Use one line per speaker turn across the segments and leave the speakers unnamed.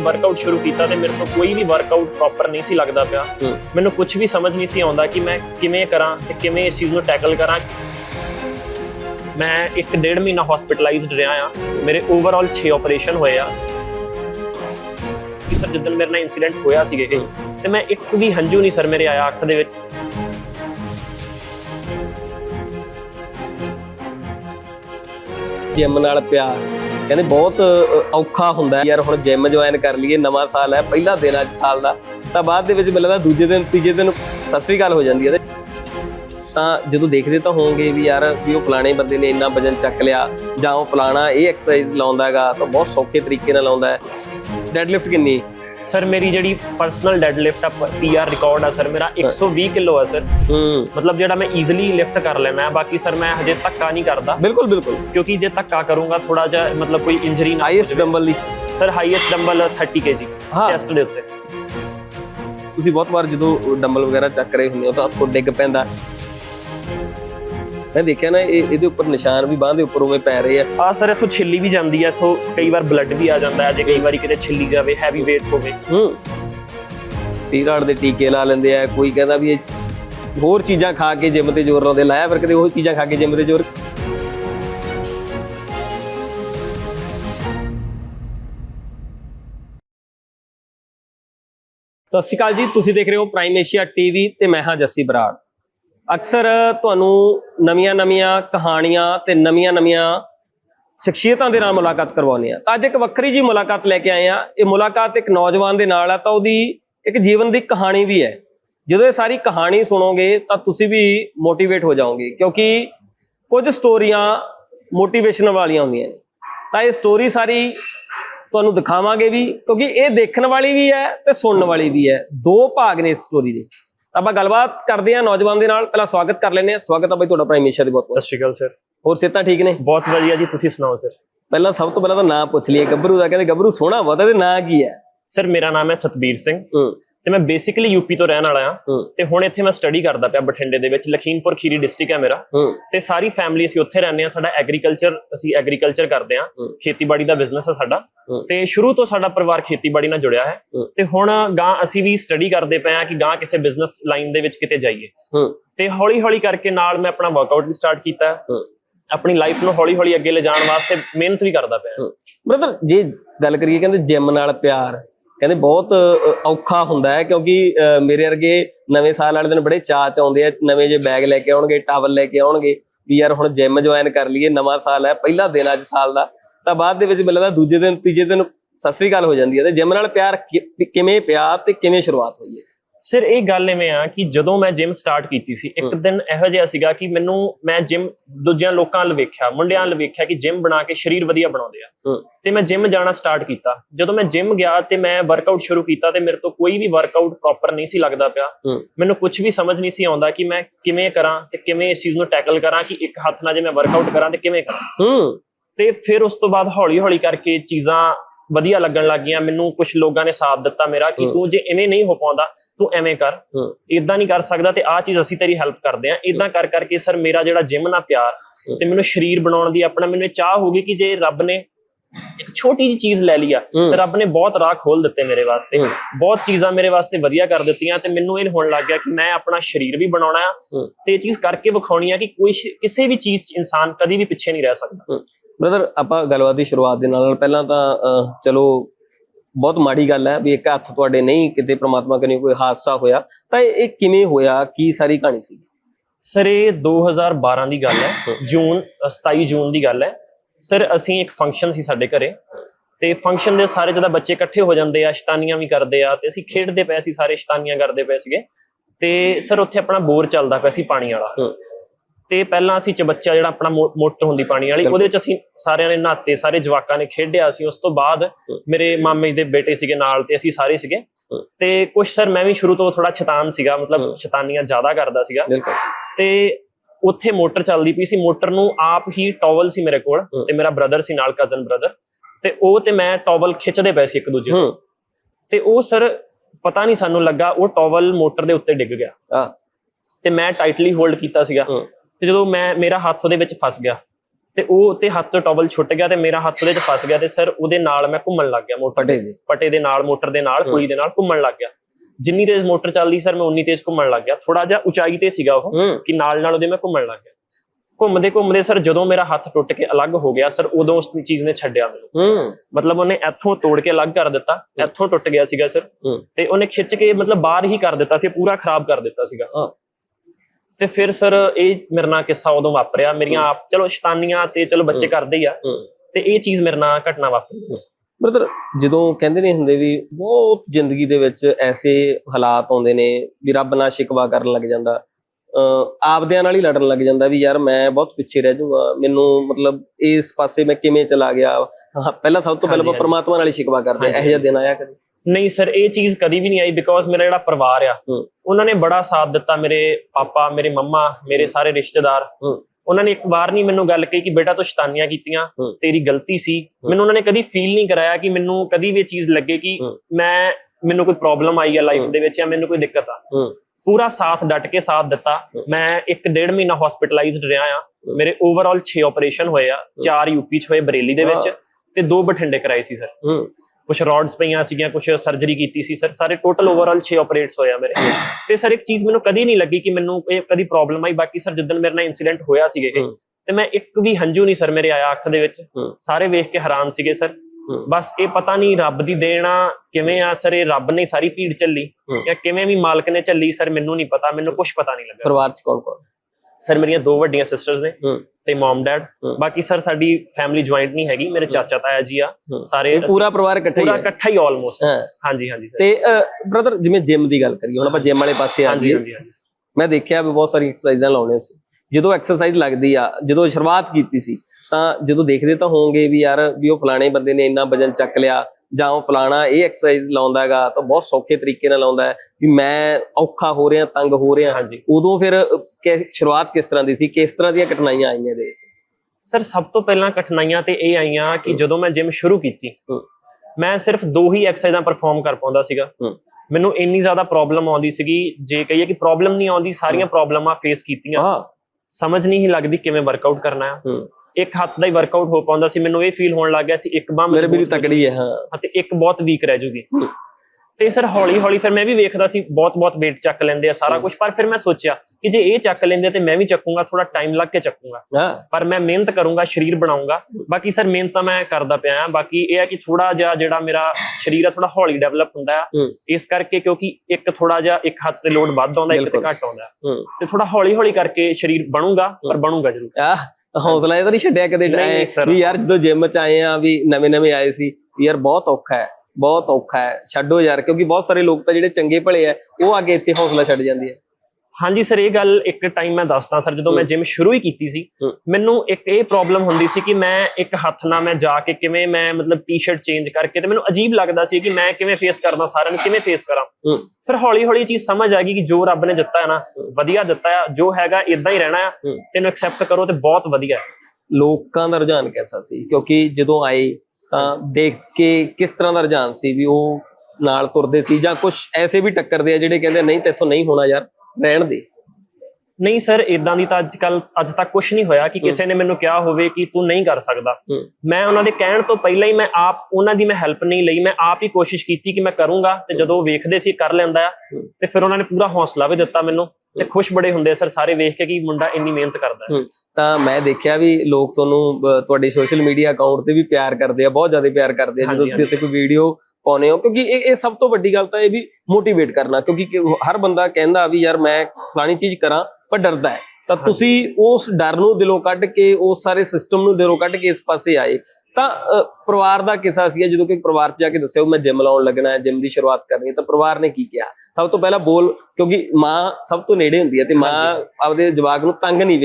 Workout ਸ਼ੁਰੂ ਕੀਤਾ ਤੇ ਮੇਰੇ ਤੋਂ ਕੋਈ ਵੀ ਵਰਕਆਊਟ ਪ੍ਰੋਪਰ ਨਹੀਂ ਸੀ ਲੱਗਦਾ ਪਿਆ। ਮੈਨੂੰ ਕੁਝ ਵੀ ਸਮਝ ਨਹੀਂ ਸੀ ਆਉਂਦਾ ਕਿ ਮੈਂ ਕਿਵੇਂ ਕਰਾਂ ਤੇ ਕਿਵੇਂ ਇਸ ਚੀਜ਼ ਨੂੰ ਟੈਕਲ ਕਰਾਂ। ਮੈਂ ਇੱਕ ਡੇਢ ਮਹੀਨਾ ਹਸਪੀਟਲਾਈਜ਼ਡ ਰਿਹਾ ਆ। ਮੇਰੇ ਓਵਰਆਲ 6 ਆਪਰੇਸ਼ਨ ਹੋਏ ਆ। ਸਰ ਜਦੋਂ ਮੇਰੇ ਨਾਲ ਇਨਸੀਡੈਂਟ ਹੋਇਆ ਸੀਗੇ ਤੇ ਮੈਂ ਇੱਕ ਵੀ ਹੰਝੂ ਨਹੀਂ ਸਰ ਮੇਰੇ ਆਇਆ ਅੱਖ ਦੇ ਵਿੱਚ।
ਜਿਮ ਨਾਲ ਪਿਆਰ। ਕਹਿੰਦੇ ਬਹੁਤ ਔਖਾ ਹੁੰਦਾ ਯਾਰ ਹੁਣ ਜਿਮ ਜੁਆਇਨ ਕਰ ਲਈਏ, ਨਵਾਂ ਸਾਲ ਹੈ, ਪਹਿਲਾ ਦਿਨ ਅੱਜ ਸਾਲ ਦਾ। ਤਾਂ ਬਾਅਦ ਦੇ ਵਿੱਚ ਮੈਨੂੰ ਲੱਗਦਾ ਦੂਜੇ ਦਿਨ, ਤੀਜੇ ਦਿਨ ਸਤਿ ਸ੍ਰੀ ਅਕਾਲ ਹੋ ਜਾਂਦੀ ਹੈ। ਤਾਂ ਜਦੋਂ ਦੇਖਦੇ ਤਾਂ ਹੋਵੋਗੇ ਵੀ ਯਾਰ ਵੀ ਉਹ ਫਲਾਣੇ ਬੰਦੇ ਨੇ ਇੰਨਾ ਵਜਨ ਚੱਕ ਲਿਆ, ਜਾਂ ਉਹ ਫਲਾਣਾ ਇਹ ਐਕਸਰਸਾਈਜ਼ ਲਾਉਂਦਾ ਹੈਗਾ, ਤਾਂ ਬਹੁਤ ਸੌਖੇ ਤਰੀਕੇ ਨਾਲ ਲਾਉਂਦਾ ਹੈ। ਡੈਡ ਲਿਫਟ ਕਿੰਨੀ?
ਸਰ ਮੇਰੀ ਜਿਹੜੀ ਪਰਸਨਲ ਡੈਡ ਲਿਫਟ ਆ ਪੀਆਰ ਰਿਕਾਰਡ ਆ ਸਰ ਮੇਰਾ 120 ਕਿਲੋ ਆ ਸਰ
ਹੂੰ।
ਮਤਲਬ ਜਿਹੜਾ ਮੈਂ ਈਜ਼ੀਲੀ ਲਿਫਟ ਕਰ ਲੈਣਾ ਹੈ ਬਾਕੀ ਸਰ ਮੈਂ ਹਜੇ ਧੱਕਾ ਨਹੀਂ ਕਰਦਾ।
ਬਿਲਕੁਲ ਬਿਲਕੁਲ।
ਕਿਉਂਕਿ ਜੇ ਧੱਕਾ ਕਰੂੰਗਾ ਥੋੜਾ ਜਿਹਾ ਮਤਲਬ ਕੋਈ ਇੰਜਰੀ ਨਾ
ਹਾਈਐਸਟ ਡੰਬਲ ਦੀ।
ਸਰ ਹਾਈਐਸਟ ਡੰਬਲ 30 kg
ਹਾਂ।
ਚੈਸਟ ਦੇ ਉੱਤੇ।
ਤੁਸੀਂ ਬਹੁਤ ਵਾਰ ਜਦੋਂ ਡੰਬਲ ਵਗੈਰਾ ਚੱਕ ਰਹੇ ਹੁੰਦੇ ਹੋ ਤਾਂ ਹੱਥੋਂ ਡਿੱਗ ਪੈਂਦਾ। ਮੈਂ ਦੇਖਿਆ ਨਾ ਇਹ ਇਹਦੇ ਉੱਪਰ ਨਿਸ਼ਾਨ ਵੀ ਬਾਂਹ ਦੇ ਉੱਪਰ ਉਵੇਂ ਪੈ ਰਹੇ ਆ।
ਆ ਸਰ ਇੱਥੋਂ ਛਿੱਲੀ ਵੀ ਜਾਂਦੀ ਹੈ ਇੱਥੋਂ ਕਈ ਵਾਰ ਬਲੱਡ ਵੀ ਆ ਜਾਂਦਾ ਹੈ ਜੇ ਕਈ ਵਾਰੀ ਕਿਤੇ ਛਿੱਲੀ ਜਾਵੇ ਹੈਵੀ weight ਹੋਵੇ।
ਹੂੰ। ਸਟੀਰਾਇਡ ਦੇ ਟੀਕੇ ਲਾ ਲੈਂਦੇ ਆ ਕੋਈ ਕਹਿੰਦਾ ਵੀ ਇਹ ਹੋਰ ਚੀਜ਼ਾਂ ਖਾ ਕੇ ਜਿਮ ਤੇ ਜ਼ੋਰ ਲਾਉਂਦੇ ਲਾਇਆ ਫਿਰ ਕਦੇ ਉਹ ਚੀਜ਼ਾਂ ਖਾ ਕੇ ਜਿਮ ਤੇ ਜ਼ੋਰ? ਸਤਿ ਸ਼੍ਰੀ ਅਕਾਲ ਜੀ ਤੁਸੀਂ ਦੇਖ ਰਹੇ ਹੋ ਪ੍ਰਾਈਮ ਏਸ਼ੀਆ ਟੀਵੀ ਤੇ ਮੈਂ ਹਾਂ ਜੱਸੀ ਬਰਾੜ। ਅਕਸਰ ਤੁਹਾਨੂੰ ਨਵੀਆਂ-ਨਵੀਆਂ ਕਹਾਣੀਆਂ ਤੇ ਨਵੀਆਂ-ਨਵੀਆਂ ਸ਼ਖਸੀਅਤਾਂ ਦੇ ਨਾਲ ਮੁਲਾਕਾਤ ਕਰਵਾਉਂਦੇ ਆ ਤਾਂ ਅੱਜ ਇੱਕ ਵੱਖਰੀ ਜੀ ਮੁਲਾਕਾਤ ਲੈ ਕੇ ਆਏ ਆ ਇਹ ਮੁਲਾਕਾਤ ਇੱਕ ਨੌਜਵਾਨ ਦੇ ਨਾਲ ਆ, ਤਾਂ ਉਹਦੀ ਇੱਕ ਜੀਵਨ ਦੀ ਕਹਾਣੀ ਵੀ ਹੈ। ਜਦੋਂ ਇਹ ਸਾਰੀ ਕਹਾਣੀ ਸੁਣੋਗੇ, ਤਾਂ ਤੁਸੀਂ ਵੀ ਮੋਟੀਵੇਟ ਹੋ ਜਾਓਗੇ, ਕਿਉਂਕਿ ਕੁਝ ਸਟੋਰੀਆਂ ਮੋਟੀਵੇਸ਼ਨ ਵਾਲੀਆਂ ਹੁੰਦੀਆਂ ਨੇ। ਤਾਂ ਇਹ ਸਟੋਰੀ ਸਾਰੀ ਤੁਹਾਨੂੰ ਦਿਖਾਵਾਂਗੇ ਵੀ, ਕਿਉਂਕਿ ਇਹ ਦੇਖਣ ਵਾਲੀ ਵੀ ਹੈ ਤੇ ਸੁਣਨ ਵਾਲੀ ਵੀ ਹੈ। ਦੋ ਭਾਗ ਨੇ ਇਸ ਸਟੋਰੀ ਦੇ। ਆਪਾਂ ਗੱਲਬਾਤ ਕਰਦੇ ਹਾਂ ਨੌਜਵਾਨ ਦੇ ਨਾਲ। ਪਹਿਲਾਂ ਸਵਾਗਤ ਕਰ ਲੈਂਦੇ ਹਾਂ। ਸਵਾਗਤ ਹੈ ਬਾਈ ਤੁਹਾਡਾ ਪ੍ਰਾਈਮ ਏਸ਼ੀਆ ਦੇ ਬਹੁਤ
ਸਤਿ ਸ਼੍ਰੀ ਅਕਾਲ ਸਰ।
ਹੋਰ ਸਿਹਤਾਂ ਠੀਕ ਨੇ?
ਬਹੁਤ ਵਧੀਆ ਜੀ ਤੁਸੀਂ ਸੁਣਾਓ ਸਰ?
ਪਹਿਲਾਂ ਸਭ ਤੋਂ ਪਹਿਲਾਂ ਤਾਂ ਨਾਂ ਪੁੱਛ ਲਈਏ। ਗੱਭਰੂ ਦਾ ਕਹਿੰਦੇ ਗੱਭਰੂ ਸੋਹਣਾ ਬਹੁਤ ਹੈ ਤੇ ਨਾਂ ਕੀ ਹੈ?
ਸਰ ਮੇਰਾ ਨਾਮ ਹੈ ਸਤਬੀਰ ਸਿੰਘ। ਤੇ ਮੈਂ ਬੇਸਿਕਲੀ ਯੂਪੀ ਤੋਂ ਰਹਿਣ ਵਾਲਾ ਹੂੰ ਤੇ ਹੁਣ ਇੱਥੇ ਮੈਂ ਸਟੱਡੀ ਕਰਦਾ ਪਿਆ ਬਠਿੰਡੇ ਦੇ ਵਿੱਚ ਲਖੀਮਪੁਰ ਖੀਰੀ ਡਿਸਟ੍ਰਿਕਟ ਹੈ ਮੇਰਾ। ਤੇ ਸਾਰੀ ਫੈਮਿਲੀ ਅਸੀਂ ਉੱਥੇ ਰਹਿੰਦੇ ਆ ਸਾਡਾ ਐਗਰੀਕਲਚਰ ਅਸੀਂ ਐਗਰੀਕਲਚਰ ਕਰਦੇ ਆ। ਖੇਤੀਬਾੜੀ ਦਾ ਬਿਜ਼ਨਸ ਹੈ ਸਾਡਾ। ਤੇ ਸ਼ੁਰੂ ਤੋਂ ਸਾਡਾ ਪਰਿਵਾਰ ਖੇਤੀਬਾੜੀ ਨਾਲ ਜੁੜਿਆ ਹੈ। ਤੇ ਹੁਣ ਗਾਂ ਅਸੀਂ ਵੀ ਸਟੱਡੀ ਕਰਦੇ ਪਏ ਆ ਕਿ ਗਾਂ ਕਿਸੇ ਬਿਜ਼ਨਸ ਲਾਈਨ ਦੇ ਵਿੱਚ ਕਿਤੇ ਜਾਈਏ। ਤੇ ਹੌਲੀ ਹੌਲੀ ਕਰਕੇ ਨਾਲ ਮੈਂ ਆਪਣਾ ਵਰਕਆਊਟ ਵੀ ਸਟਾਰਟ ਕੀਤਾ। ਆਪਣੀ ਲਾਈਫ ਨੂੰ ਹੌਲੀ ਹੌਲੀ ਅੱਗੇ ਲਿਜਾਣ ਵਾਸਤੇ ਮਿਹਨਤ ਵੀ ਕਰਦਾ ਪਿਆ।
ਬ੍ਰਦਰ ਜੇ ਗੱਲ ਕਰੀਏ ਕਹਿੰਦੇ ਜਿਮ ਨਾਲ ਪਿਆਰ ਕਹਿੰਦੇ ਬਹੁਤ ਔਖਾ ਹੁੰਦਾ ਹੈ ਕਿਉਂਕਿ ਅ, ਮੇਰੇ ਵਰਗੇ ਨਵੇਂ ਸਾਲ ਵਾਲੇ ਦਿਨ ਬੜੇ ਚਾਅ ਚ ਆਉਂਦੇ ਆ ਨਵੇਂ ਜੇ ਬੈਗ ਲੈ ਕੇ ਆਉਣਗੇ ਟਾਵਲ ਲੈ ਕੇ ਆਉਣਗੇ ਵੀ ਯਾਰ ਹੁਣ ਜਿਮ ਜੁਆਇਨ ਕਰ ਲਈਏ ਨਵਾਂ ਸਾਲ ਹੈ ਪਹਿਲਾ ਦਿਨ ਅੱਜ ਸਾਲ ਦਾ ਤਾਂ ਬਾਅਦ ਦੇ ਵਿੱਚ ਮੈਨੂੰ ਲੱਗਦਾ ਦੂਜੇ ਦਿਨ ਤੀਜੇ ਦਿਨ ਸਤਿ ਸ੍ਰੀ ਅਕਾਲ ਹੋ ਜਾਂਦੀ ਹੈ ਤੇ ਜਿਮ ਨਾਲ ਪਿਆਰ ਕਿਵੇਂ ਪਿਆ ਤੇ ਕਿਵੇਂ ਸ਼ੁਰੂਆਤ ਹੋਈ ਹੈ?
ਸਿਰ ਇਹ ਗੱਲ ਐਵੇਂ ਆ ਕਿ ਜਦੋਂ ਮੈਂ ਜਿਮ ਸਟਾਰਟ ਕੀਤੀ ਸੀ ਇੱਕ। ਦਿਨ ਇਹੋ ਜਿਹਾ ਸੀਗਾ ਕਿ ਮੈਨੂੰ ਮੈਂ ਜਿਮ ਦੂਜਿਆਂ ਲੋਕਾਂ ਵੱਲ ਵੇਖਿਆ ਮੁੰਡਿਆਂ ਵੱਲ ਵੇਖਿਆ ਕਿ ਜਿਮ ਬਣਾ ਕੇ ਸਰੀਰ ਵਧੀਆ ਬਣਾਉਂਦੇ ਆ। ਤੇ ਮੈਂ ਜਿਮ ਜਾਣਾ ਸਟਾਰਟ ਕੀਤਾ ਜਦੋਂ ਮੈਂ ਜਿਮ ਗਿਆ ਤੇ ਮੈਂ ਵਰਕਆਊਟ ਸ਼ੁਰੂ ਕੀਤਾ ਤੇ ਮੇਰੇ ਤੋਂ ਕੋਈ ਵੀ ਵਰਕਆਊਟ ਪ੍ਰੋਪਰ ਨਹੀਂ ਸੀ ਲੱਗਦਾ ਪਿਆ। ਮੈਨੂੰ ਕੁਝ ਵੀ ਸਮਝ ਨਹੀਂ ਸੀ ਆਉਂਦਾ ਕਿ ਮੈਂ ਕਿਵੇਂ ਕਰਾਂ ਤੇ ਕਿਵੇਂ ਇਸ ਚੀਜ਼ ਨੂੰ ਟੈਕਲ ਕਰਾਂ ਕਿ ਇੱਕ ਹੱਥ ਨਾਲ ਜੇ ਮੈਂ ਵਰਕਆਊਟ ਕਰਾਂ ਤੇ ਕਿਵੇਂ ਕਰਾਂ ਤੇ ਫਿਰ ਉਸ ਤੋਂ ਬਾਅਦ ਹੌਲੀ ਹੌਲੀ ਕਰਕੇ ਚੀਜ਼ਾਂ ਵਧੀਆ ਲੱਗਣ ਲੱਗੀਆਂ ਮੈਨੂੰ ਕੁਝ ਲੋਕਾਂ ਨੇ ਸਾਥ ਦਿੱਤਾ ਮੇਰਾ ਕਿ। ਤੂੰ ਜੇ ਐਵੇਂ ਨਹੀਂ ਹੋ ਪਾਉਂਦਾ ਤੂੰ ਐਵੇਂ ਕਰ ਇਦਾਂ ਨਹੀਂ ਕਰ ਸਕਦਾ ਤੇ ਆਹ ਚੀਜ਼ ਅਸੀਂ ਤੇਰੀ ਹੈਲਪ ਕਰਦੇ ਆ ਇਦਾਂ ਕਰ ਕਰਕੇ ਸਰ ਮੇਰਾ ਜਿਹੜਾ ਜਿਮ ਨਾਲ ਪਿਆਰ। ਤੇ ਮੈਨੂੰ ਸਰੀਰ ਬਣਾਉਣ ਦੀ ਆਪਣਾ ਮੈਨੂੰ ਚਾਹ ਹੋ ਗਈ ਕਿ ਜੇ ਰੱਬ ਨੇ ਇੱਕ ਛੋਟੀ ਜੀ ਚੀਜ਼ ਲੈ ਲਿਆ। ਤੇ ਰੱਬ ਨੇ ਬਹੁਤ ਰਾਹ ਖੋਲ ਦਿੱਤੇ ਮੇਰੇ ਵਾਸਤੇ। ਬਹੁਤ ਚੀਜ਼ਾਂ ਮੇਰੇ ਵਾਸਤੇ ਵਧੀਆ ਕਰ ਦਿੱਤੀਆਂ ਤੇ ਮੈਨੂੰ ਇਹ ਹੋਣ ਲੱਗ ਗਿਆ ਕਿ ਮੈਂ ਆਪਣਾ ਸਰੀਰ ਵੀ ਬਣਾਉਣਾ ਆ। ਤੇ ਇਹ ਚੀਜ਼ ਕਰਕੇ ਵਿਖਾਉਣੀ ਆ ਕਿ ਕੋਈ ਕਿਸੇ ਵੀ ਚੀਜ਼ 'ਚ ਇਨਸਾਨ ਕਦੀ ਵੀ ਪਿੱਛੇ ਨਹੀਂ ਰਹਿ ਸਕਦਾ
ਬ੍ਰਦਰ ਆਪਾਂ ਗੱਲਬਾਤ ਦੀ ਸ਼ੁਰੂਆਤ ਦੇ ਨਾਲ ਨਾਲ ਪਹਿਲਾਂ ਤਾਂ ਚਲੋ ਬਹੁਤ ਮਾੜੀ ਗੱਲ ਹੈ ਵੀ ਇੱਕ ਹੱਥ ਤੁਹਾਡੇ ਨਹੀਂ ਕਿਤੇ ਪ੍ਰਮਾਤਮਾ ਕਰੇ ਕੋਈ ਹਾਦਸਾ ਹੋਇਆ ਤਾਂ ਇਹ ਕਿਵੇਂ ਹੋਇਆ? ਕੀ ਸਾਰੀ ਕਹਾਣੀ ਸੀ?
ਸਰ ਇਹ 2012 ਦੀ ਗੱਲ ਹੈ। ਜੂਨ ਅ, 27 ਜੂਨ ਦੀ ਗੱਲ ਹੈ। ਸਰ ਅਸੀਂ ਇੱਕ ਫੰਕਸ਼ਨ ਸੀ ਸਾਡੇ ਘਰੇ ਤੇ ਫੰਕਸ਼ਨ ਦੇ ਸਾਰੇ ਜਦੋਂ ਬੱਚੇ ਇਕੱਠੇ ਹੋ ਜਾਂਦੇ ਆ ਸ਼ੈਤਾਨੀਆਂ ਵੀ ਕਰਦੇ ਆ ਤੇ ਅਸੀਂ ਖੇਡਦੇ ਪਏ ਸੀ ਸਾਰੇ ਸ਼ੈਤਾਨੀਆਂ ਕਰਦੇ ਪਏ ਸੀਗੇ ਤੇ ਸਰ ਉੱਥੇ ਆਪਣਾ ਬੋਰ ਚੱਲਦਾ ਪਿਆ ਸੀ ਪਾਣੀ ਵਾਲਾ। ਤੇ ਪਹਿਲਾਂ ਅਸੀਂ ਚਬੱਚਾ ਜਿਹੜਾ ਆਪਣਾ ਮੋਟਰ ਹੁੰਦੀ ਪਾਣੀ ਵਾਲੀ। ਉਹਦੇ ਵਿੱਚ ਅਸੀਂ ਸਾਰਿਆਂ ਨੇ ਨਹਾਤੇ ਸਾਰੇ ਜਵਾਕਾਂ ਨੇ ਖੇਡਿਆ ਸੀ। ਉਸ ਤੋਂ ਬਾਅਦ ਮੇਰੇ ਮਾਮੇ ਦੇ ਬੇਟੇ ਸੀਗੇ ਨਾਲ ਤੇ ਅਸੀਂ ਸਾਰੇ ਸੀਗੇ। ਤੇ ਕੁਝ ਸਰ ਮੈਂ ਵੀ ਸ਼ੁਰੂ ਤੋਂ ਥੋੜਾ ਸ਼ੈਤਾਨ ਸੀਗਾ ਮਤਲਬ। ਸ਼ੈਤਾਨੀਆਂ ਜ਼ਿਆਦਾ ਕਰਦਾ ਸੀਗਾ। ਤੇ ਉੱਥੇ ਮੋਟਰ ਚੱਲਦੀ ਪਈ ਸੀ। ਮੋਟਰ ਨੂੰ ਆਪ ਹੀ ਟਾਵਲ ਸੀ ਮੇਰੇ ਕੋਲ। ਤੇ ਮੇਰਾ ਬ੍ਰਦਰ ਸੀ ਨਾਲ ਕਜ਼ਨ ਬ੍ਰਦਰ ਤੇ ਉਹ ਤੇ ਮੈਂ ਟਾਵਲ ਖਿੱਚਦੇ ਪਏ ਸੀ ਇੱਕ ਦੂਜੇ ਤੋਂ। ਤੇ ਉਹ ਸਰ ਪਤਾ ਨਹੀਂ ਸਾਨੂੰ ਲੱਗਾ ਉਹ ਟਾਵਲ ਮੋਟਰ ਦੇ ਉੱਤੇ ਡਿੱਗ ਗਿਆ। ਤੇ ਮੈਂ ਟਾਈਟਲੀ ਹੋਲਡ ਕੀਤਾ ਸੀਗਾ। ਤੇ ਜਦੋਂ ਮੈਂ ਮੇਰਾ ਹੱਥ ਉਹਦੇ ਵਿੱਚ ਫਸ ਗਿਆ ਤੇ ਉਹ ਤੇ ਹੱਥ ਤੋਂ ਟਾਵਲ ਛੁੱਟ ਗਿਆ ਤੇ ਮੇਰਾ ਹੱਥ ਉਹਦੇ ਚ ਫਸ ਗਿਆ ਤੇ ਸਰ ਉਹਦੇ ਨਾਲ ਮੈਂ ਘੁੰਮਣ ਲੱਗ ਗਿਆ ਮੋਟਰ
ਪਟੇ ਜੀ
ਪਟੇ ਦੇ ਨਾਲ ਮੋਟਰ ਦੇ ਨਾਲ। ਪੁਲੀ ਦੇ ਨਾਲ ਘੁੰਮਣ ਲੱਗ ਗਿਆ। ਜਿੰਨੀ ਤੇਜ਼ ਮੋਟਰ ਚੱਲਦੀ ਸਰ ਮੈਂ ਉਨੀ ਤੇਜ਼ ਘੁੰਮਣ ਲੱਗ ਗਿਆ। ਥੋੜਾ ਜਿਹਾ ਉਚਾਈ ਤੇ ਸੀਗਾ ਉਹ ਕਿ ਨਾਲ ਨਾਲ ਉਹਦੇ ਮੈਂ ਘੁੰਮਣ ਲੱਗ ਗਿਆ। ਘੁੰਮਦੇ ਘੁੰਮਦੇ ਸਰ ਜਦੋਂ ਮੇਰਾ ਹੱਥ ਟੁੱਟ ਕੇ ਅਲੱਗ ਹੋ ਗਿਆ ਸਰ ਉਦੋਂ ਉਸ ਚੀਜ਼ ਨੇ ਛੱਡਿਆ ਮੈਨੂੰ। ਮਤਲਬ ਉਹਨੇ ਇੱਥੋਂ ਤੋੜ ਕੇ ਅਲੱਗ ਕਰ ਦਿੱਤਾ ਇੱਥੋਂ ਟੁੱਟ ਗਿਆ ਸੀਗਾ ਸਰ ਤੇ ਉਹਨੇ ਖਿੱਚ ਕੇ ਮਤਲਬ ਬਾਹਰ ਹੀ ਕਰ ਦਿੱਤਾ ਸੀ ਪੂਰਾ ਖਰਾਬ ਕਰ ਦਿੱਤਾ ਸੀਗਾ। ਤੇ ਫਿਰ ਸਰ ਇਹ ਮੇਰੇ ਨਾਲ ਕਿੱਸਾ ਉਦੋਂ ਵਾਪਰਿਆ। ਮੇਰੀਆਂ ਆਪ ਚਲੋ ਸ਼ੈਤਾਨੀਆਂ ਤੇ ਚਲੋ ਬੱਚੇ। ਕਰਦੇ ਹੀ ਆ। ਤੇ ਇਹ ਚੀਜ਼ ਮੇਰੇ ਨਾਲ ਘਟਨਾ ਵਾਪਰੀ।
ਬ੍ਰਦਰ ਜਦੋਂ ਕਹਿੰਦੇ ਨੇ ਹੁੰਦੇ ਵੀ ਬਹੁਤ ਜ਼ਿੰਦਗੀ ਦੇ ਵਿੱਚ ਐਸੇ ਹਾਲਾਤ ਆਉਂਦੇ ਨੇ ਵੀ ਰੱਬ ਨਾਲ ਸ਼ਿਕਵਾ ਕਰਨ ਲੱਗ ਜਾਂਦਾ। ਆਪਦਿਆਂ ਨਾਲ ਹੀ ਲੜਨ ਲੱਗ ਜਾਂਦਾ ਵੀ ਯਾਰ ਮੈਂ ਬਹੁਤ ਪਿੱਛੇ ਰਹਿ ਜਾਊਂਗਾ। ਮੈਨੂੰ ਮਤਲਬ ਇਸ ਪਾਸੇ ਮੈਂ ਕਿਵੇਂ ਚਲਾ ਗਿਆ? ਪਹਿਲਾਂ ਸਭ ਤੋਂ ਪਹਿਲਾਂ। ਪ੍ਰਮਾਤਮਾ ਨਾਲ ਹੀ ਸ਼ਿਕਵਾ ਕਰਦੇ ਇਹੋ ਜਿਹਾ ਦਿਨ ਆਇਆ ਕਦੇ?
ਨਹੀਂ ਸਰ ਇਹ ਚੀਜ਼ ਕਦੀ ਵੀ ਨਹੀਂ ਆਈ ਬਿਕੋਜ਼ ਮੇਰਾ ਜਿਹੜਾ ਪਰਿਵਾਰ ਆ। ਉਹਨਾਂ ਨੇ ਬੜਾ ਸਾਥ ਦਿੱਤਾ ਮੇਰੇ ਪਾਪਾ ਮੇਰੇ ਮੰਮਾ ਮੇਰੇ ਸਾਰੇ ਰਿਸ਼ਤੇਦਾਰ। ਉਹਨਾਂ ਨੇ ਇੱਕ ਵਾਰ ਨਹੀਂ ਮੈਨੂੰ ਗੱਲ ਕਹੀ ਕਿ ਬੇਟਾ ਤੂੰ ਸ਼ੈਤਾਨੀਆਂ ਕੀਤੀਆਂ। ਤੇਰੀ ਗਲਤੀ ਸੀ ਮੈਨੂੰ ਉਹਨਾਂ ਨੇ ਕਦੀ ਫੀਲ ਨਹੀਂ ਕਰਾਇਆ ਕਿ ਮੈਨੂੰ ਕਦੀ ਵੀ ਇਹ ਚੀਜ਼ ਲੱਗੇ ਕਿ। ਮੈਂ ਮੈਨੂੰ ਕੋਈ ਪ੍ਰੋਬਲਮ ਆਈ ਹੈ ਲਾਈਫ। ਦੇ ਵਿੱਚ ਜਾਂ ਮੈਨੂੰ ਕੋਈ ਦਿੱਕਤ ਆ ਪੂਰਾ ਸਾਥ ਡਟ ਕੇ ਸਾਥ ਦਿੱਤਾ। ਮੈਂ ਇੱਕ ਡੇਢ ਮਹੀਨਾ ਹਸਪੀਟਲਾਈਜ਼ਡ ਰਿਹਾ ਆ। ਮੇਰੇ ਓਵਰਆਲ 6 ਆਪਰੇਸ਼ਨ ਹੋਏ ਆ 4 ਯੂਪੀ ਚ ਹੋਏ ਬਰੇਲੀ ਦੇ ਵਿੱਚ। ਤੇ ਦੋ ਬਠਿੰਡੇ ਕਰਾਏ ਸੀ ਸਰ ਕੁਝ ਰੋਡਸ ਪਈਆਂ ਸੀਗੀਆਂ ਕੁਝ ਸਰਜਰੀ ਕੀਤੀ ਸੀ ਸਰ ਸਾਰੇ ਟੋਟਲ ਓਵਰਆਲ 6 ਆਪਰੇਟਸ ਹੋਇਆ ਮੇਰੇ ਤੇ ਸਰ ਇੱਕ ਚੀਜ਼ ਮੈਨੂੰ ਕਦੀ ਨਹੀਂ ਲੱਗੀ ਕਿ ਮੈਨੂੰ ਇਹ ਕਦੀ ਪ੍ਰੋਬਲਮ ਆਈ ਬਾਕੀ ਸਰ ਜਿੱਦਣ ਮੇਰੇ ਨਾਲ ਇਨਸੀਡੈਂਟ ਹੋਇਆ ਸੀਗੇ ਇਹ। ਤੇ ਮੈਂ ਇੱਕ ਵੀ ਹੰਝੂ ਨਹੀਂ ਸਰ ਮੇਰੇ ਆਇਆ ਅੱਖ ਦੇ ਵਿੱਚ। ਸਾਰੇ ਵੇਖ ਕੇ ਹੈਰਾਨ ਸੀਗੇ ਸਰ। ਬਸ ਇਹ ਪਤਾ ਨਹੀਂ ਰੱਬ ਦੀ ਦੇਣ ਕਿਵੇਂ ਆ ਸਰ ਇਹ ਰੱਬ ਨੇ ਸਾਰੀ ਭੀੜ
ਹੂੰ।
ਜਾਂ ਕਿਵੇਂ ਵੀ ਮਾਲਕ ਨੇ ਝੱਲੀ ਸਰ ਮੈਨੂੰ ਨਹੀਂ ਪਤਾ ਮੈਨੂੰ ਕੁਝ ਪਤਾ ਨਹੀਂ ਲੱਗਾ
ਪਰਿਵਾਰ ਚ ਕੌਣ ਕੌਣ
ਸਰ ਮੇਰੀਆਂ ਦੋ ਵੱਡੀਆਂ ਸਿਸਟਰਸ ਨੇ ਤੇ ਮਮ ਡੈਡ। ਬਾਕੀ ਸਰ ਸਾਡੀ ਫੈਮਿਲੀ ਜੁਆਇੰਟ ਨਹੀਂ ਹੈਗੀ ਮੇਰੇ ਚਾਚਾ ਤਾਇਆ ਜੀ ਆ। ਸਾਰੇ
ਪੂਰਾ ਪਰਿਵਾਰ ਇਕੱਠਾ ਹੀ
ਪੂਰਾ ਇਕੱਠਾ ਹੀ ਆਲਮੋਸਟ ਹਾਂਜੀ ਹਾਂਜੀ ਸਰ
ਤੇ ਬ੍ਰਦਰ ਜਿਵੇਂ ਜਿਮ ਦੀ ਗੱਲ ਕਰੀਏ ਹੁਣ ਆਪਾਂ ਜਿਮ ਵਾਲੇ ਪਾਸੇ ਆ ਜਾਈਏ। ਮੈਂ ਦੇਖਿਆ ਵੀ ਬਹੁਤ ਸਾਰੀ ਐਕਸਰਸਾਈਜ਼ਾਂ ਲਾਉਣੇ ਸੀ। ਜਦੋਂ ਐਕਸਰਸਾਈਜ਼ ਲੱਗਦੀ ਆ ਜਦੋਂ ਸ਼ੁਰੂਆਤ ਕੀਤੀ ਸੀ ਤਾਂ ਜਦੋਂ ਦੇਖਦੇ ਤਾਂ ਹੋਵੋਗੇ ਵੀ ਯਾਰ ਵੀ ਉਹ ਫਲਾਣੇ ਬੰਦੇ ਨੇ ਇੰਨਾ ਵਜਨ ਚੱਕ ਲਿਆ ਜਾਂ ਉਹ ਫਲਾਣਾ ਇਹ ਐਕਸਰਸਾਈਜ਼ ਲਾਉਂਦਾ ਹੈਗਾ ਤਾਂ ਬਹੁਤ ਸੌਖੇ ਤਰੀਕੇ ਨਾਲ ਲਾਉਂਦਾ ਹੈ ਵੀ ਮੈਂ ਔਖਾ ਹੋ ਰਿਹਾ ਤੰਗ ਹੋ ਰਿਹਾ।
ਹਾਂਜੀ।
ਉਦੋਂ ਫਿਰ ਸ਼ੁਰੂਆਤ ਕਿਸ ਤਰ੍ਹਾਂ ਦੀ ਸੀ? ਕਿਸ ਤਰ੍ਹਾਂ ਦੀਆਂ ਕਠਿਨਾਈਆਂ ਆਈਆਂ ਇਹਦੇ ਵਿੱਚ?
ਸਰ ਸਭ ਤੋਂ ਪਹਿਲਾਂ ਕਠਿਨਾਈਆਂ ਤੇ ਇਹ ਆਈਆਂ ਕਿ ਜਦੋਂ ਮੈਂ ਜਿਮ ਸ਼ੁਰੂ ਕੀਤੀ। ਮੈਂ ਸਿਰਫ ਦੋ ਹੀ ਐਕਸਰਸਾਈਜ਼ਾਂ ਪਰਫਾਰਮ ਕਰ ਪਾਉਂਦਾ ਸੀਗਾ। ਮੈਨੂੰ ਇੰਨੀ ਜ਼ਿਆਦਾ ਪ੍ਰੋਬਲਮ ਆਉਂਦੀ ਸੀਗੀ ਜੇ ਕਹੀਏ ਕਿ ਪ੍ਰੋਬਲਮ ਨਹੀਂ ਆਉਂਦੀ ਸਾਰੀਆਂ ਪ੍ਰੋਬਲਮਾਂ ਫੇਸ ਕੀਤੀਆਂ। ਸਮਝ ਨਹੀਂ ਹੀ ਲੱਗਦੀ ਕਿਵੇਂ ਵਰਕਆਊਟ ਕਰਨਾ ਹੂੰ। ਇੱਕ ਹੱਥ ਦਾ ਹੀ ਵਰਕਆਊਟ ਹੋ ਪਾਉਂਦਾ ਸੀ ਮੈਨੂੰ ਇਹ ਫੀਲ ਹੋਣ ਲੱਗ ਗਿਆ ਸੀ ਇੱਕ ਬਾਹ
ਮੇਰੇ ਵੀ ਤਕੜੀ ਹੈ ਹਾਂ
ਅਤੇ ਇੱਕ ਬਹੁਤ ਵੀਕ ਰਹਿ ਜੂਗੀ। ਤੇ ਸਰ ਹੌਲੀ ਹੌਲੀ ਫਿਰ ਮੈਂ ਵੀ ਵੇਖਦਾ ਸੀ ਬਹੁਤ ਬਹੁਤ weight ਚੱਕ ਲੈਂਦੇ ਆ ਸਾਰਾ। ਕੁਝ ਪਰ ਫਿਰ ਮੈਂ ਸੋਚਿਆ ਕਿ ਜੇ ਇਹ ਚੱਕ ਲੈਂਦੇ ਤੇ ਮੈਂ ਵੀ ਚੱਕੂੰਗਾ ਥੋੜਾ ਟਾਈਮ ਲੱਗ ਕੇ ਚੱਕੂੰਗਾ। ਪਰ ਮੈਂ ਮਿਹਨਤ ਕਰੂੰਗਾ ਸਰੀਰ ਬਣਾਉਂਗਾ ਬਾਕੀ ਸਰ ਮਿਹਨਤ ਤਾਂ ਮੈਂ ਕਰਦਾ ਪਿਆ ਆ ਬਾਕੀ ਇਹ ਹੈ ਕਿ ਥੋੜਾ ਜਿਹਾ ਜਿਹੜਾ ਮੇਰਾ ਸਰੀਰ ਆ ਥੋੜਾ ਹੌਲੀ ਡਿਵੈਲਪ ਹੁੰਦਾ ਆ ਇਸ ਕਰਕੇ ਕਿਉਂਕਿ ਇੱਕ ਥੋੜਾ ਜਿਹਾ ਇੱਕ ਹੱਥ ਤੇ ਲੋਡ ਵੱਧ ਆਉਂਦਾ ਇੱਕ ਤੇ। ਘੱਟ ਆਉਂਦਾ। ਤੇ ਥੋੜਾ ਹੌਲੀ ਹੌਲੀ ਕਰਕੇ ਸਰੀਰ ਬਣੂਗਾ ਪਰ ਬਣੂਗਾ ਜ਼ਰੂਰ।
ਆ ਹੌਸਲਾ ਇਹ ਤਾਂ ਨਹੀਂ ਛੱਡਿਆ ਕਦੇ
ਨਹੀਂ, sir।
ਵੀ ਯਾਰ ਜਦੋਂ ਜਿਮ ਚ ਆਏ ਆ ਵੀ ਨਵੇਂ ਨਵੇਂ ਆਏ ਸੀ ਵੀ ਯਾਰ ਬਹੁਤ ਔਖਾ ਹੈ ਬਹੁਤ ਔਖਾ ਹੈ ਛੱਡੋ ਯਾਰ ਕਿਉਂਕਿ ਬਹੁਤ ਸਾਰੇ ਲੋਕ ਤਾਂ ਜਿਹੜੇ ਚੰਗੇ ਭਲੇ ਆ ਉਹ ਅੱਗੇ ਇੱਥੇ ਹੌਸਲਾ ਛੱਡ ਜਾਂਦੇ ਆ
ਹਾਂਜੀ ਸਰ ਇਹ ਗੱਲ ਇੱਕ ਟਾਈਮ ਮੈਂ ਦੱਸਦਾ ਸਰ ਜਦੋਂ ਮੈਂ
ਹੂੰ।
ਜਿਮ ਸ਼ੁਰੂ ਹੀ ਕੀਤੀ ਸੀ
ਹੂੰ।
ਮੈਨੂੰ ਇੱਕ ਇਹ ਪ੍ਰੋਬਲਮ ਹੁੰਦੀ ਸੀ ਕਿ ਮੈਂ ਇੱਕ ਹੱਥ ਨਾਲ ਮੈਂ ਜਾ ਕੇ ਕਿਵੇਂ ਮੈਂ ਮਤਲਬ ਟੀ-ਸ਼ਰਟ ਚੇਂਜ ਕਰਕੇ ਤੇ ਮੈਨੂੰ ਅਜੀਬ ਲੱਗਦਾ ਸੀ ਕਿ ਮੈਂ ਕਿਵੇਂ ਫੇਸ ਕਰਦਾ ਸਾਰਿਆਂ ਨੂੰ ਕਿਵੇਂ ਫੇਸ ਕਰਾਂ।
ਹੂੰ।
ਫਿਰ ਹੌਲੀ ਹੌਲੀ ਇਹ ਚੀਜ਼ ਸਮਝ ਆ ਗਈ ਕਿ ਜੋ ਰੱਬ ਨੇ ਦਿੱਤਾ ਹੈ ਨਾ ਵਧੀਆ ਦਿੱਤਾ ਆ ਜੋ ਹੈਗਾ ਇਦਾਂ ਹੀ ਰਹਿਣਾ
ਹੂੰ।
ਤੈਨੂੰ ਐਕਸੈਪਟ ਕਰੋ ਤੇ ਬਹੁਤ ਵਧੀਆ ਹੈ।
ਲੋਕਾਂ ਦਾ ਰੁਝਾਨ ਕੈਸਾ ਸੀ? ਕਿਉਂਕਿ ਜਦੋਂ ਆਏ ਤਾਂ ਦੇਖ ਕੇ ਕਿਸ ਤਰ੍ਹਾਂ ਦਾ ਰੁਝਾਨ ਸੀ ਵੀ ਉਹ ਨਾਲ ਤੁਰਦੇ ਸੀ ਜਾਂ ਕੁਝ ਐਸੇ ਵੀ ਟੱਕਰਦੇ ਆ ਜਿਹੜੇ ਕਹਿੰਦੇ ਨਹੀਂ ਤੇ ਇੱਥੋਂ ਨਹੀਂ ਹੋਣਾ ਯਾਰ। ਰਹਿਣ ਦੇ।
ਨਹੀਂ ਸਰ ਇਦਾਂ ਦੀ ਤਾਂ ਅੱਜ ਕੱਲ ਅੱਜ ਤੱਕ ਕੁਝ ਨਹੀਂ ਹੋਇਆ ਕਿ ਕਿਸੇ ਨੇ ਮੈਨੂੰ ਕਿਹਾ ਹੋਵੇ ਕਿ ਤੂੰ ਨਹੀਂ ਕਰ ਸਕਦਾ। ਮੈਂ ਉਹਨਾਂ ਦੇ ਕਹਿਣ ਤੋਂ ਪਹਿਲਾਂ ਹੀ ਮੈਂ ਆਪ ਉਹਨਾਂ ਦੀ ਮੈਂ ਹੈਲਪ ਨਹੀਂ ਲਈ ਮੈਂ ਆਪ ਹੀ ਕੋਸ਼ਿਸ਼ ਕੀਤੀ ਕਿ ਮੈਂ ਕਰੂੰਗਾ ਤੇ ਜਦੋਂ ਵੇਖਦੇ ਸੀ ਕਰ ਲੈਂਦਾ ਆ। ਤੇ ਫਿਰ ਉਹਨਾਂ ਨੇ ਪੂਰਾ ਹੌਸਲਾ ਵੀ ਦਿੱਤਾ ਮੈਨੂੰ ਤੇ ਖੁਸ਼ ਬੜੇ ਹੁੰਦੇ ਸਰ ਸਾਰੇ ਵੇਖ ਕੇ ਕਿ ਮੁੰਡਾ ਇੰਨੀ ਮਿਹਨਤ ਕਰਦਾ ਹੈ।
ਤਾਂ ਮੈਂ ਦੇਖਿਆ ਵੀ ਲੋਕ ਤੁਹਾਨੂੰ ਤੁਹਾਡੇ ਸੋਸ਼ਲ ਮੀਡੀਆ ਅਕਾਊਂਟ ਤੇ ਵੀ ਪਿਆਰ ਕਰਦੇ ਆ ਬਹੁਤ ਜ਼ਿਆਦਾ ਪਿਆਰ ਕਰਦੇ ਆ। ਜਦੋਂ ਤੁਸੀਂ ਉੱਤੇ ਕੋਈ ਵੀਡੀਓ ਪਾਉਨੇ ਹੋ ਕਿਉਂਕਿ ਇਹ ਇਹ ਸਭ ਤੋਂ ਵੱਡੀ ਗੱਲ ਤਾਂ ਇਹ ਵੀ ਮੋਟੀਵੇਟ ਕਰਨਾ ਕਿਉਂਕਿ ਹਰ ਬੰਦਾ ਕਹਿੰਦਾ ਵੀ ਯਾਰ ਮੈਂ ਫਲਾਣੀ ਚੀਜ਼ ਕਰਾਂ ਪਰ ਡਰਦਾ ਹੈ ਤਾਂ। ਤੁਸੀਂ ਉਸ ਡਰ ਨੂੰ ਦਿਲੋਂ ਕੱਢ ਕੇ ਉਸ ਸਾਰੇ ਸਿਸਟਮ ਨੂੰ ਦਿਲੋਂ ਕੱਢ ਕੇ ਇਸ ਪਾਸੇ ਆਏ ਤਾਂ ਪਰਿਵਾਰ ਦਾ ਕਿਸਾ ਸੀ ਜਦੋਂ ਕਿ ਪਰਿਵਾਰ 'ਚ ਜਾ ਕੇ ਦੱਸਿਓ ਮੈਂ ਜਿਮ ਲਾਉਣ ਲੱਗਣਾ ਹੈ ਜਿਮ ਦੀ ਸ਼ੁਰੂਆਤ ਕਰਨੀ ਹੈ ਤਾਂ ਪਰਿਵਾਰ ਨੇ ਕੀ ਕਿਹਾ ਸਭ ਤੋਂ ਪਹਿਲਾਂ ਬੋਲ ਕਿਉਂਕਿ ਮਾਂ ਸਭ ਤੋਂ ਨੇੜੇ ਹੁੰਦੀ ਹੈ ਤੇ ਮਾਂ। ਆਪਦੇ ਜਵਾਕ ਨੂੰ ਤੰਗ ਨਹੀਂ